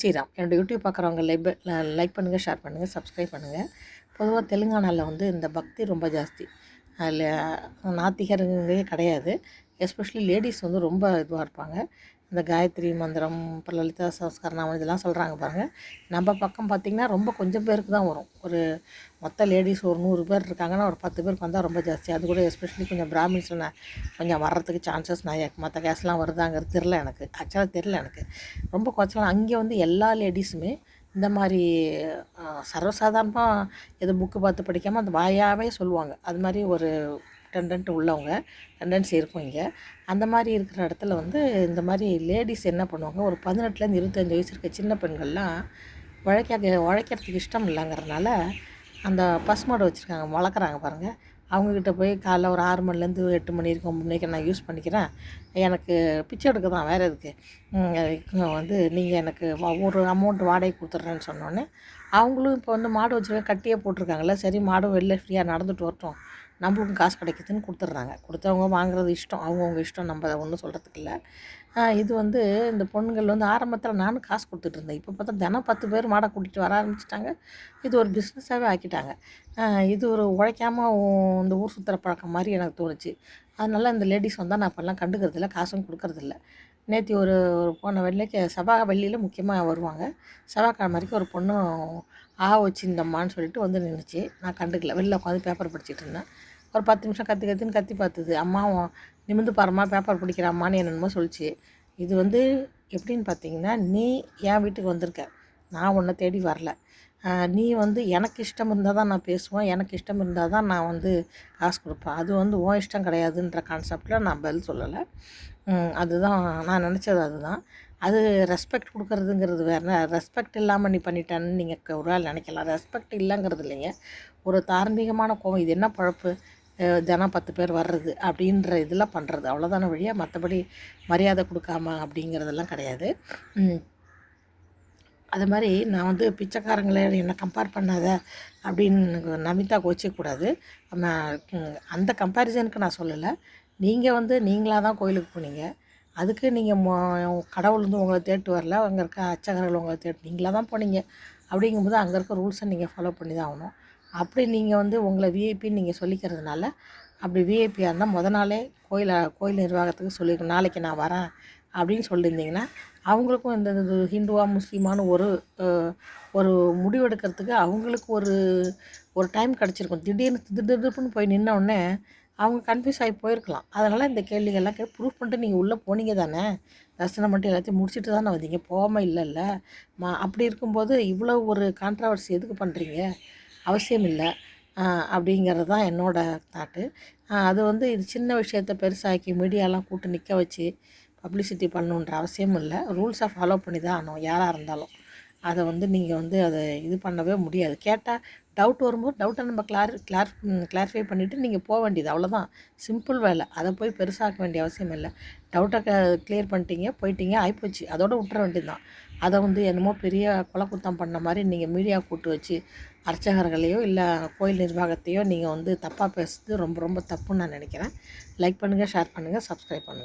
ஸ்ரீராம் என்னோடய யூடியூப் பார்க்குறவங்க like like பண்ணுங்கள் ஷேர் பண்ணுங்கள் சப்ஸ்கிரைப் பண்ணுங்கள் பொதுவாக தெலுங்கானாவில் வந்து இந்த பக்தி ரொம்ப ஜாஸ்தி. அதில் நாத்திகருங்கே கிடையாது. எஸ்பெஷலி லேடிஸ் வந்து ரொம்ப இதுவாக இருப்பாங்க. இந்த காயத்ரி மந்திரம் அப்புறம் லலிதா சமஸ்கரணம் இதெல்லாம் சொல்கிறாங்க பாருங்கள் நம்ம பக்கம் பார்த்திங்கன்னா ரொம்ப கொஞ்சம் பேருக்கு தான் வரும். ஒரு மொத்த லேடிஸ் ஒரு நூறு பேர் இருக்காங்கன்னா ஒரு பத்து பேருக்கு வந்தால் ரொம்ப ஜாஸ்தி. அது கூட எஸ்பெஷலி கொஞ்சம் பிராமின்ஸில் கொஞ்சம் வர்றதுக்கு சான்சஸ் நான் மற்ற கேஸ்லாம் வருதாங்கிறது தெரில எனக்கு. ஆக்சுவலாக தெரில எனக்கு. ரொம்ப குறைச்சலாம். அங்கே வந்து எல்லா லேடிஸுமே இந்த மாதிரி சர்வசாதாரணமாக எது புக்கு பார்த்து படிக்காமல் அந்த வாயாகவே சொல்லுவாங்க. அது மாதிரி ஒரு டெண்டன்ட் உள்ளவங்க டெண்டன்சி இருக்கும் இங்கே. அந்த மாதிரி இருக்கிற இடத்துல வந்து இந்த மாதிரி லேடிஸ் என்ன பண்ணுவாங்க ஒரு பதினெட்டுலேருந்து இருபத்தஞ்சி வயசு இருக்க சின்ன பெண்கள்லாம் உழைக்க உழைக்கிறதுக்கு இஷ்டம் இல்லைங்கிறதுனால அந்த பசுமாடு வச்சுருக்காங்க வளர்க்குறாங்க பாருங்கள் அவங்கக்கிட்ட போய் காலைல ஒரு ஆறு மணிலேருந்து எட்டு மணி இருக்கும் ஒம்பது மணிக்கு நான் யூஸ் பண்ணிக்கிறேன். எனக்கு பிச்சை எடுக்க தான் வேறு எதுக்கு. வந்து நீங்கள் எனக்கு ஒரு அமௌண்ட் வாடகை கொடுத்துட்றேன்னு சொன்னோன்னே அவங்களும் இப்போ வந்து மாடு வச்சுருக்க கட்டியே போட்டிருக்காங்கல்ல சரி மாடும் வெளில ஃப்ரீயாக நடந்துட்டு வரட்டும். நம்மளுக்கும் காசு கிடைக்குதுன்னு கொடுத்துட்றாங்க. கொடுத்தவங்க வாங்குறது இஷ்டம் அவங்கவுங்க இஷ்டம் நம்ம அதை ஒன்றும் சொல்கிறதுக்கு இல்லை. இது வந்து இந்த பொண்ணுங்கள் வந்து ஆரம்பத்தில் நானும் காசு கொடுத்துட்டு இருந்தேன். இப்போ பார்த்தா தினம் பத்து பேர் மாடை கூட்டிகிட்டு வர ஆரம்பிச்சிட்டாங்க. இது ஒரு பிஸ்னஸாகவே ஆக்கிட்டாங்க. இது ஒரு உழைக்காமல் இந்த ஊர் சுற்றுற பழக்கம் மாதிரி எனக்கு தோணுச்சு. அதனால் இந்த லேடிஸ் வந்தால் நான் இப்போல்லாம் கண்டுக்கிறதில்ல காசும் கொடுக்கறதில்ல நேற்று ஒரு ஒரு போன வெள்ளிக்கு செவ்வாய் வெள்ளியில் முக்கியமாக வருவாங்க. செவ்வாய்க்கிழமை வரைக்கும் ஒரு பொண்ணு ஆ வச்சிருந்தம்மான்னு சொல்லிட்டு வந்து நின்றுச்சு நான் கண்டுக்கல. வெளில உட்காந்து பேப்பர் படிச்சுட்டு இருந்தேன். ஒரு பத்து நிமிஷம் கத்தி கத்தின்னு கத்தி பார்த்துது. அம்மாவும் நிமிந்து பாருமா பேப்பர் பிடிக்கிறாம்மான்னு என்னென்னமோ சொல்லிச்சு. இது வந்து எப்படின்னு பார்த்தீங்கன்னா நீ என் வீட்டுக்கு வந்திருக்க. நான் உன்னை தேடி வரல. நீ வந்து எனக்கு இஷ்டம் இருந்தால் தான் நான் பேசுவேன். எனக்கு இஷ்டம் இருந்தால் தான் நான் வந்து காசு கொடுப்பேன். அது வந்து உன் இஷ்டம் கிடையாதுன்ற கான்செப்டில் நான் பதில் சொல்லலை. அதுதான் நான் நினச்சது அதுதான். அது ரெஸ்பெக்ட் கொடுக்குறதுங்கிறது வேறு ரெஸ்பெக்ட் இல்லாமல் நீ பண்ணிட்டான்னு நீங்கள் ஒரு ஆள் நினைக்கலாம். ரெஸ்பெக்ட் இல்லைங்கிறது இல்லைங்க. ஒரு தார்மீகமான கோவம் இது என்ன பழப்பு? ஜனம் பத்து பேர் வர்றது அப்படின்ற இதில் பண்ணுறது. அவ்வளோதான வழியாக மற்றபடி மரியாதை கொடுக்காம அப்படிங்கிறதெல்லாம் கிடையாது. அது மாதிரி நான் வந்து பிச்சைக்காரங்களை என்னை கம்பேர் பண்ணாத அப்படின்னு நமிதா கோச்சிக்கூடாது நம்ம அந்த கம்பேரிசனுக்கு நான் சொல்லலை. நீங்கள் வந்து நீங்களாக தான் கோயிலுக்கு போனீங்க. அதுக்கு நீங்கள் கடவுள் வந்து உங்களை தேட்டு வரல. அங்கே இருக்க அச்சகர்கள் உங்களை தேட்டு நீங்களாக தான் போனீங்க. அப்படிங்கும்போது அங்கே இருக்க ரூல்ஸை நீங்கள் ஃபாலோ பண்ணி தான் ஆகணும். அப்படி நீங்கள் வந்து உங்களை விஐபின்னு நீங்கள் சொல்லிக்கிறதுனால அப்படி விஐபியாக இருந்தால் முத நாளே கோயில் கோயில் நிர்வாகத்துக்கு சொல்லியிருக்கணும் நாளைக்கு நான் வரேன் அப்படின்னு சொல்லியிருந்தீங்கன்னா அவங்களுக்கும் இந்த இது ஹிந்துவா முஸ்லீமான ஒரு ஒரு முடிவெடுக்கிறதுக்கு அவங்களுக்கு ஒரு ஒரு டைம் கிடச்சிருக்கும். திடீர்னு திடீர்னு போய் நின்னோடனே அவங்க கன்ஃபியூஸ் ஆகி போயிருக்கலாம். அதனால் இந்த கேள்விகள்லாம் கே ப்ரூஃப் பண்ணிட்டு நீங்கள் உள்ளே போனீங்க தானே? தரிசனம் மட்டும் எல்லாத்தையும் முடிச்சுட்டு தானே வந்தீங்க? போகாமல் இல்லைல்ல. மா அப்படி இருக்கும்போது இவ்வளோ ஒரு கான்ட்ரவர்சி எதுக்கு பண்ணுறீங்க அவசியம் இல்லை அப்படிங்கிறது தான் என்னோடய தாட்டு. அது வந்து இது சின்ன விஷயத்த பெருசாக்கி மீடியாலாம் கூட்டு நிற்க வச்சு பப்ளிசிட்டி பண்ணுன்ற அவசியமும் இல்லை ரூல்ஸை ஃபாலோ பண்ணி தான் ஆகணும் யாராக இருந்தாலும். அதை வந்து நீங்கள் வந்து அதை இது பண்ணவே முடியாது. கேட்டால் டவுட் வரும்போது டவுட்டை நம்ம கிளார் கிளார் கிளாரிஃபை பண்ணிவிட்டு நீங்கள் போக வேண்டியது. அவ்வளோதான் சிம்பிள் வேலை. அதை போய் பெருசாக்க வேண்டிய அவசியம் இல்லை. டவுட்டை க கிளியர் பண்ணிட்டீங்க போயிட்டீங்க ஆகிப்போச்சு அதோடு விட்டுற வேண்டியது தான் அதை வந்து என்னமோ பெரிய குலக்குத்தம் பண்ண மாதிரி நீங்கள் மீடியா கூட்டு வச்சு அர்ச்சகர்களையோ இல்லை கோயில் நிர்வாகத்தையோ நீங்கள் வந்து தப்பாக பேசுறது ரொம்ப ரொம்ப தப்புன்னு நான் நினைக்கிறேன். லைக் பண்ணுங்கள் ஷேர் பண்ணுங்கள் சப்ஸ்கிரைப் பண்ணுங்கள்